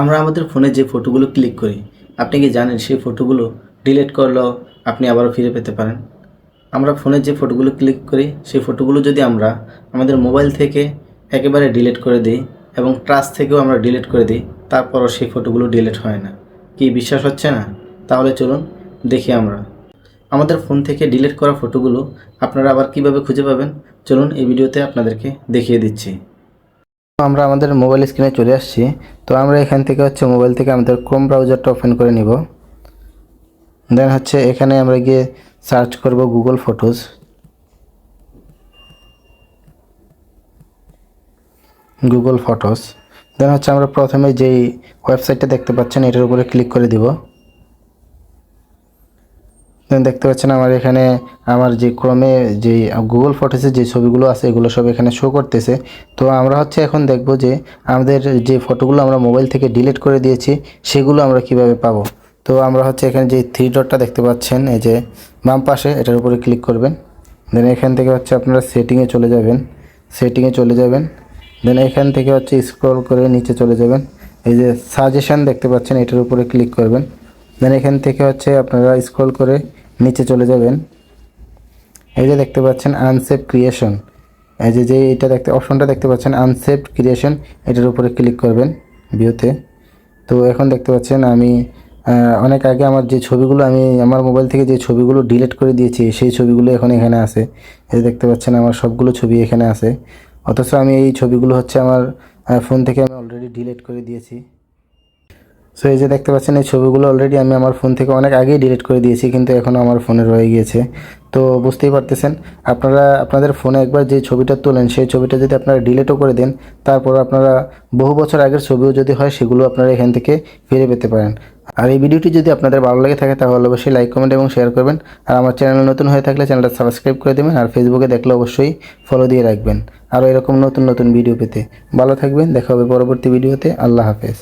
আমরা আমাদের ফোনে যে ফটোগুলো ক্লিক করি, আপনি কি জানেন সেই ফটোগুলো ডিলিট করলেও আপনি আবারও ফিরে পেতে পারেন? আমরা ফোনে যে ফটোগুলো ক্লিক করি, সেই ফটোগুলো যদি আমরা আমাদের মোবাইল থেকে একেবারে ডিলিট করে দিই এবং ট্রাস থেকেও আমরা ডিলিট করে দিই, তারপরও সেই ফটোগুলো ডিলিট হয় না। কি বিশ্বাস হচ্ছে না? তাহলে চলুন দেখি আমরা। আমাদের ফোন থেকে ডিলিট করা ফটোগুলো আপনারা আবার কীভাবে খুঁজে পাবেন? চলুন এই ভিডিওতে আপনাদেরকে দেখিয়ে দিচ্ছি। আমরা আমাদের মোবাইল স্ক্রিনে চলে আসছি। তো আমরা এখান থেকে হচ্ছে মোবাইল থেকে আমাদের ক্রোম ব্রাউজারটা ওপেন করে নিব। দেন হচ্ছে এখানে আমরা গিয়ে সার্চ করব Google photos Google photos then হচ্ছে আমরা প্রথমে যেই ওয়েবসাইটটা দেখতে পাচ্ছেন, এটার উপরে ক্লিক করে দিব। দেন দেখতে পাচ্ছেন আমার এখানে আমার যে ক্রমে যে গুগল ফটোসে যে ছবিগুলো আছে, এগুলো সব এখানে শো করতেছে। তো আমরা হচ্ছে এখন দেখব যে আমাদের যে ফটোগুলো আমরা মোবাইল থেকে ডিলিট করে দিয়েছি, সেগুলো আমরা কীভাবে পাবো। তো আমরা হচ্ছে এখানে যে থ্রি ডটটা দেখতে পাচ্ছেন, এই যে বাম পাশে, এটার উপরে ক্লিক করবেন। দেন এখান থেকে হচ্ছে আপনারা সেটিংয়ে চলে যাবেন। সেটিংয়ে চলে যাবেন। দেন এখান থেকে হচ্ছে স্ক্রল করে নিচে চলে যাবেন। এই যে সাজেশন দেখতে পাচ্ছেন, এটার উপরে ক্লিক করবেন। দেন এখান থেকে হচ্ছে আপনারা স্ক্রল করে নিচে চলে যাবেন। এই যে দেখতে পাচ্ছেন আনসেভ ক্রিয়েশন এই যে যে এটা দেখতে অপশনটা দেখতে পাচ্ছেন আনসেভ ক্রিয়েশন এটার উপরে ক্লিক করবেন ভিউতে তো এখন দেখতে পাচ্ছেন আমি অনেক আগে আমার যে ছবিগুলো, আমি আমার মোবাইল থেকে যে ছবিগুলো ডিলিট করে দিয়েছি, সেই ছবিগুলো এখন এখানে আছে। এই দেখতে পাচ্ছেন আমার সবগুলো ছবি এখানে আছে। অথচ আমি এই ছবিগুলো হচ্ছে আমার ফোন থেকে আমি অলরেডি ডিলিট করে দিয়েছি। সো এই যে দেখতে পাচ্ছেন, এই ছবিগুলো অলরেডি আমি আমার ফোন থেকে অনেক আগেই ডিলিট করে দিয়েছি, কিন্তু এখনও আমার ফোনে রয়ে গিয়েছে। তো বুঝতেই পারতেছেন, আপনারা, আপনাদের ফোনে একবার যে ছবিটা তোলেন, সেই ছবিটা যদি আপনারা ডিলিটও করে দেন, তারপর আপনারা বহু বছর আগের ছবিও যদি হয়, সেগুলো আপনারা এখান থেকে ফিরে পেতে পারেন। আর এই ভিডিওটি যদি আপনাদের ভালো লাগে থাকে, তাহলে অবশ্যই লাইক কমেন্ট এবং শেয়ার করবেন। আর আমার চ্যানেল নতুন হয়ে থাকলে চ্যানেলটা সাবস্ক্রাইব করে দেবেন, আর ফেসবুকে দেখলে অবশ্যই ফলো দিয়ে রাখবেন। আরও এরকম নতুন নতুন ভিডিও পেতে। ভালো থাকবেন, দেখা হবে পরবর্তী ভিডিওতে আল্লাহ হাফেজ।